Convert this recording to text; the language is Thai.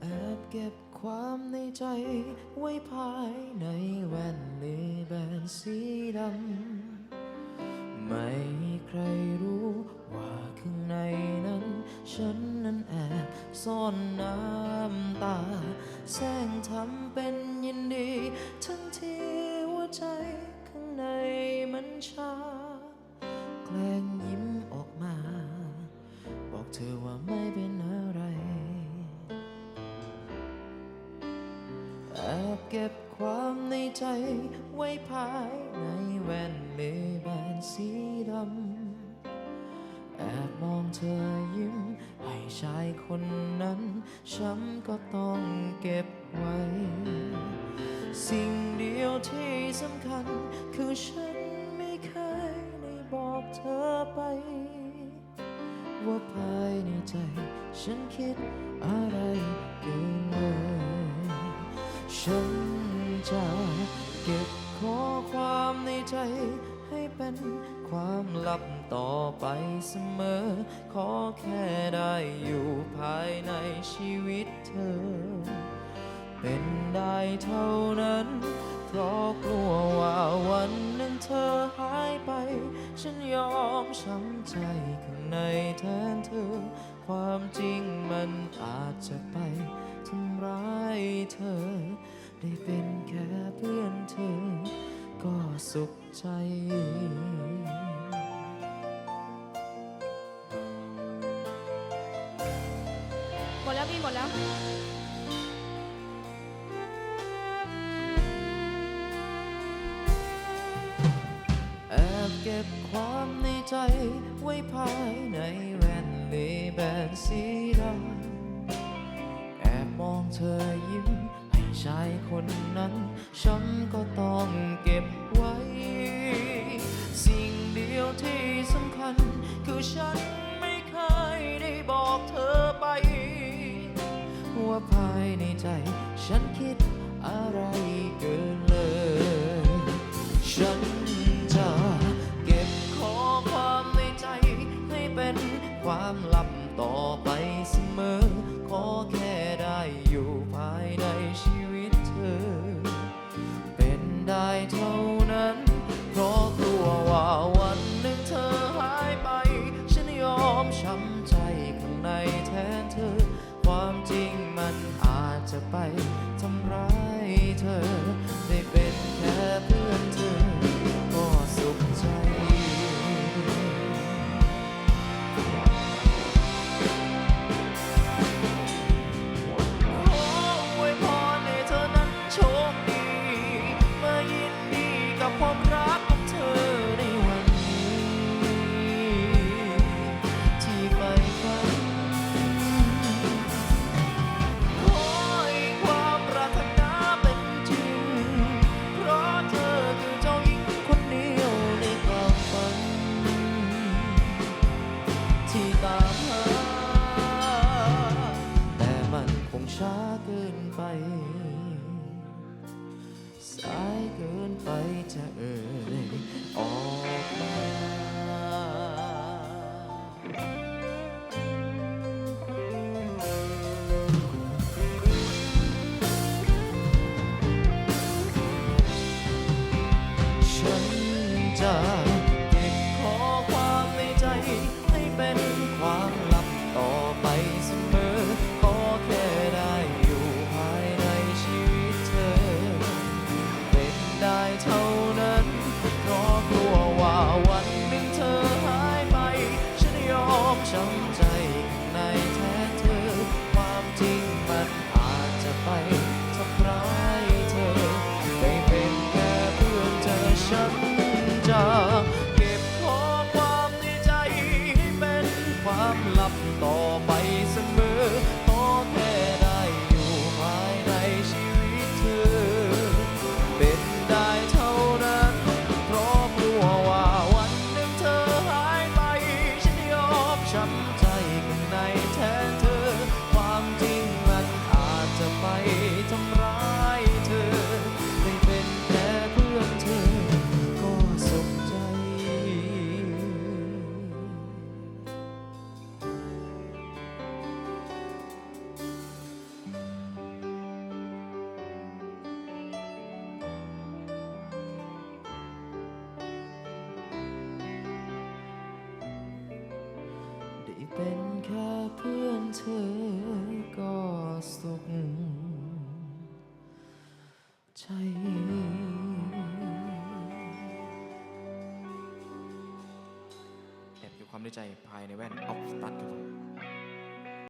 แอบเก็บความในใจไว้ภายในแว่นเลแบนสีดำ ไม่มีใครรู้ว่าข้างในนั้น ฉันนั้นแอบซ่อนน้ำตา แสร้งทำเป็น เก็บความในใจไว้ภายในแว่นเลแบนสีดำ แอบมองเธอยิ้ม ให้ชายคนนั้น ฉันก็ต้องเก็บไว้ สิ่งเดียวที่สำคัญ คือฉันไม่เคยได้บอกเธอไป ว่าภายในใจ ฉันคิดอะไรเกิน ฉันจะเก็บข้อความในใจให้เป็นความลับต่อไปเสมอ ขอแค่ได้อยู่ภายในชีวิตเธอ เป็นได้เท่านั้น เพราะกลัวว่าวันหนึ่งเธอหายไป ฉันยอมช้ำใจข้างในแทนเธอ ความจริงมันอาจจะไปทำร้ายเธอ ได้เป็นแค่เพื่อนเธอ ก็สุขใจหมดแล้วพี่หมดแล้ว แอบเก็บความในใจ ไว้ภายในแว่นเลแบนสีดำแอบมองเธอยิ้ม ให้ชายคนนั้น ฉันก็ต้องเก็บไว้ สิ่งเดียวที่สำคัญ คือฉันไม่เคยได้บอกเธอไป ว่าภายในใจ ฉันคิดอะไรเกินเลย ฉัน ความลับต่อไปเสมอ ขอแค่ได้อยู่ภายในชีวิตเธอ เป็นได้เท่านั้น เพราะกลัวว่าวันหนึ่งเธอหายไป ฉันยอมช้ำใจข้างในแทนเธอ ความจริงมันอาจจะไปทำร้ายเธอ สายเกินไปจะเอ่ยออกมาฉันจะเก็บข้อความในใจให้เป็น ไที่เป็นแค่เพื่อนเธอก็สุข ใจแอบอยู่ความในใจภายในแว่นออฟสตัดครับผม